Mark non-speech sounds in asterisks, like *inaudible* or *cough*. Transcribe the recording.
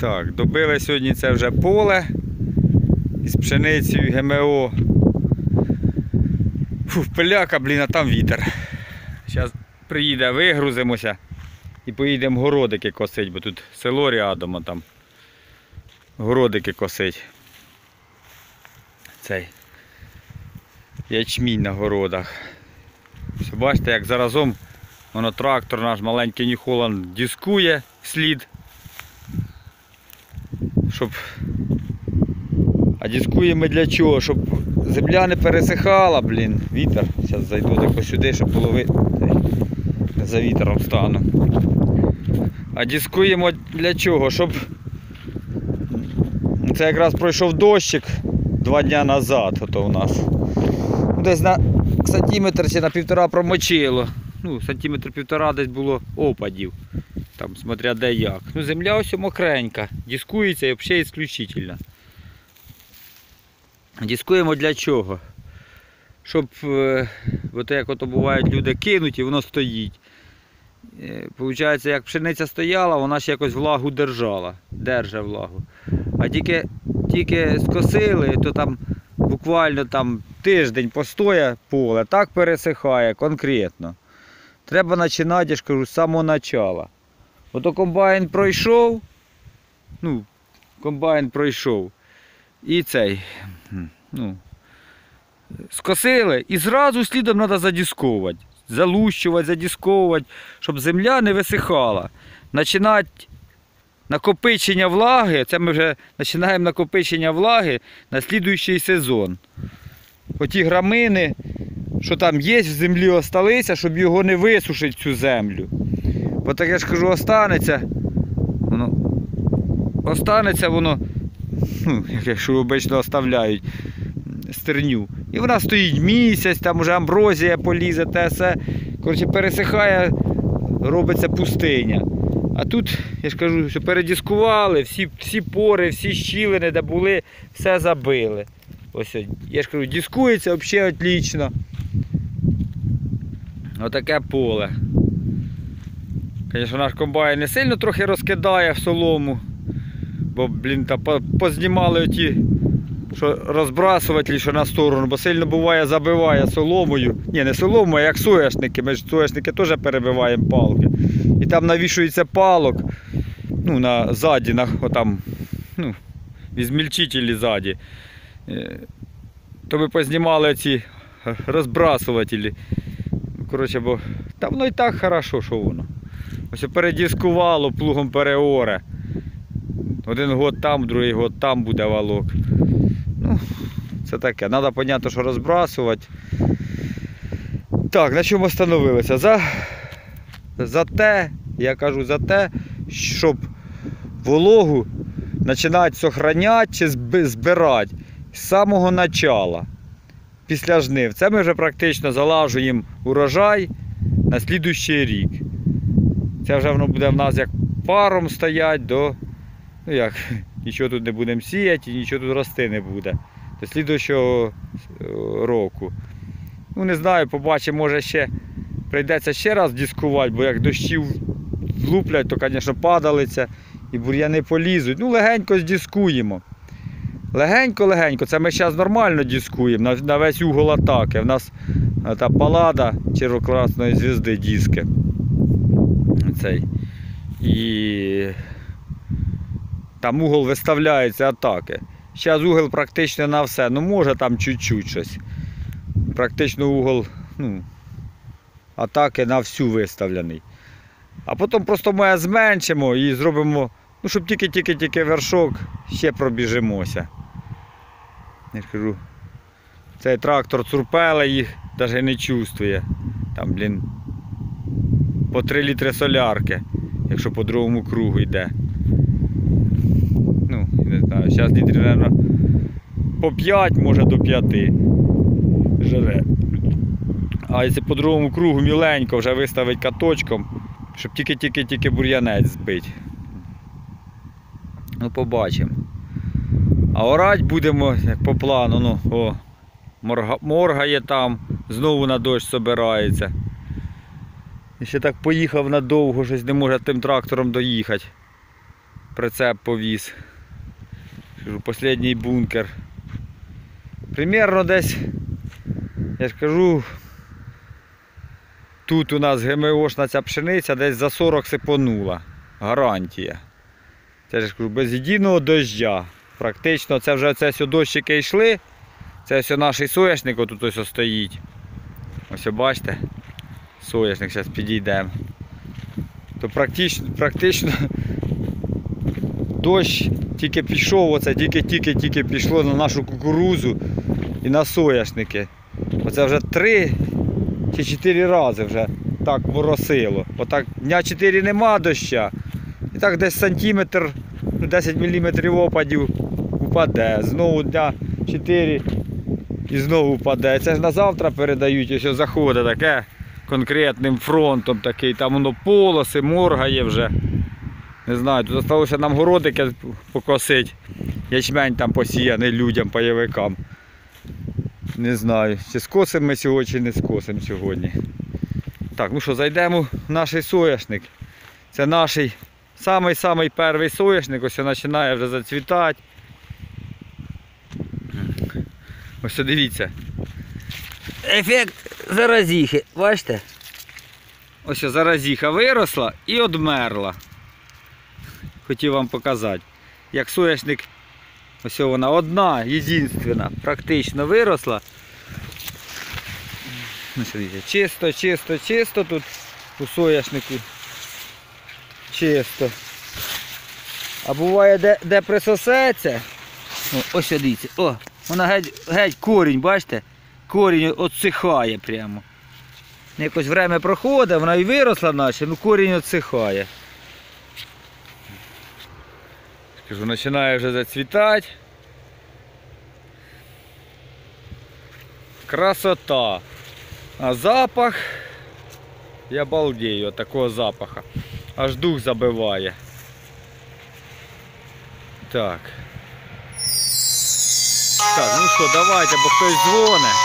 Так, добили сьогодні це вже поле із пшеницею ГМО. Фу, пиляка, блін, а там вітер. Зараз приїде, вигрузимося і поїдемо городики косить, бо тут село рядом, а там городики косить. Цей ячмінь на городах. Все, бачите, як заразом воно трактор наш маленький Holland дискує слід. Щоб... А дискуємо для чого? Щоб земля не пересихала, блін. Вітер. Зараз зайду тако сюди, щоб було ви... за вітром стану. А дискуємо для чого? Щоб це якраз пройшов дощик два дня назад, ото у нас. Десь на сантиметр чи на півтора промочило. Ну, сантиметр півтора десь було опадів. Там, смотря де як. Ну, земля ось мокренька. Дискується і взагалі ісключительно. Дискуємо для чого? Щоб, е, от як ото бувають, люди кинуть і воно стоїть. Е, Получається, як пшениця стояла, вона ще якось влагу держала, держа влагу. А тільки, тільки скосили, то там буквально там тиждень постоє поле, так пересихає конкретно. Треба починати, я ж кажу, з самого початку. Ото комбайн пройшов, ну, комбайн пройшов. І цей, ну, скосили і зразу слідом треба задісковувати. Залущувати, задісковувати, щоб земля не висихала. Починати накопичення влаги, це ми вже починаємо накопичення влаги на слідуючий сезон. Оті грамини, що там є в землі, осталися, щоб його не висушити цю землю. Бо так я ж кажу, останеться, воно останеться воно, ну, якщо обично оставляють стерню. І вона стоїть місяць, там вже амброзія полізе, те все. Коротше, пересихає, робиться пустиня. А тут, я ж кажу, що передіскували, всі, всі пори, всі щілини, де були, все забили. Ось, я ж кажу, дискується взагалі отлично. Отаке поле. Звісно, наш комбайн не сильно трохи розкидає в солому. Бо, блін, та познімали розбрасувати що на сторону, бо сильно буває забиває соломою. Ні, не соломою, а як соняшники. Ми ж соняшники теж перебиваємо палки. І там навішується палок. Ну, на ззаді, на отам, ну, ізмільчителі ззаді. Е, То ми познімали ці розбрасувателі. Коротше, бо та воно і так хорошо, що воно. Ось передіскувало, плугом переоре. Один год там, другий год там буде валок. Ну, це таке. Треба зрозуміти, що розбрасувати. Так, на чому остановилися? За, за те, я кажу, за те, щоб вологу починати зберігати чи збирати з самого начала, після жнив. Це ми вже практично залажуємо урожай на слідуючий рік. Це вже воно буде в нас як паром стоять до. Ну як, *laughs* нічого тут не будемо сіяти і нічого тут рости не буде. До слідуючого е, року. Ну не знаю, побачимо, може ще прийдеться ще раз дискувати, бо як дощів луплять, то, звісно, падалиться і бур'яни полізуть. Ну, легенько здіскуємо. Легенько-легенько, це ми зараз нормально дискуємо на, весь угол атаки. У нас е, та палада червокрасної звізди диски. Цей. І там угол виставляється атаки. Зараз угол практично на все. Ну може там чуть-чуть щось. Практично угол ну, атаки на всю виставлений. А потім просто ми зменшимо і зробимо, ну, щоб тільки-тільки-тільки вершок, ще пробіжимося. Я ж кажу, цей трактор цурпеле їх навіть не чувствує. Там, блін, по 3 літри солярки, якщо по другому кругу йде. Ну, не знаю, зараз літрів, мабуть, по 5, може до 5 живе. А якщо по другому кругу міленько вже виставить каточком, щоб тільки-тільки-тільки бур'янець збити. Ну, побачимо. А орать будемо, як по плану, ну, о, морга, моргає там, знову на дощ собирається. І ще так поїхав надовго, щось не може тим трактором доїхати. прицеп повіз. Кажу, Последній бункер. Примерно десь, я ж кажу, тут у нас ГМОшна ця пшениця десь за 40 сипонула. Гарантія. Це ж кажу, без єдиного дождя. Практично це вже це все дощики йшли. Це ось наш соняшник отут ось стоїть. Ось бачите. Соняшник, зараз підійдемо. То практично, практично дощ тільки пішов, оце тільки-тільки-тільки пішло на нашу кукурузу і на соняшники. Оце вже три чи чотири рази вже так моросило. Отак дня 4 нема доща. І так десь сантиметр, 10 мм опадів упаде. Знову дня 4 і знову впаде. Це ж на завтра передають, ось заходить таке конкретним фронтом такий, там воно полоси, моргає вже. Не знаю, тут залишилося нам городики покосити. Ячмень там посіяний людям, пайовикам. Не знаю, чи скосимо ми сьогодні, чи не скосимо сьогодні. Так, ну що, зайдемо в наш соняшник. Це наш самий-самий перший соняшник, ось починає вже зацвітати. Ось дивіться. Ефект заразіхи, бачите? Ось заразіха виросла і одмерла. Хотів вам показати. Як соняшник, ось вона одна, єдинственна, практично виросла. Ну, що дивіться, чисто, чисто, чисто тут у соняшнику. Чисто. А буває, де, де присосеться. О, ось дивіться. О, вона геть, геть корінь, бачите? Корінь отсихає прямо. Якось время проходить, вона і виросла наче, ну корінь отсихає. Скажу, починає вже зацвітати. Красота. А запах, я балдею такого запаха. Аж дух забиває. Так. Так, ну що, давайте, бо хтось дзвонить.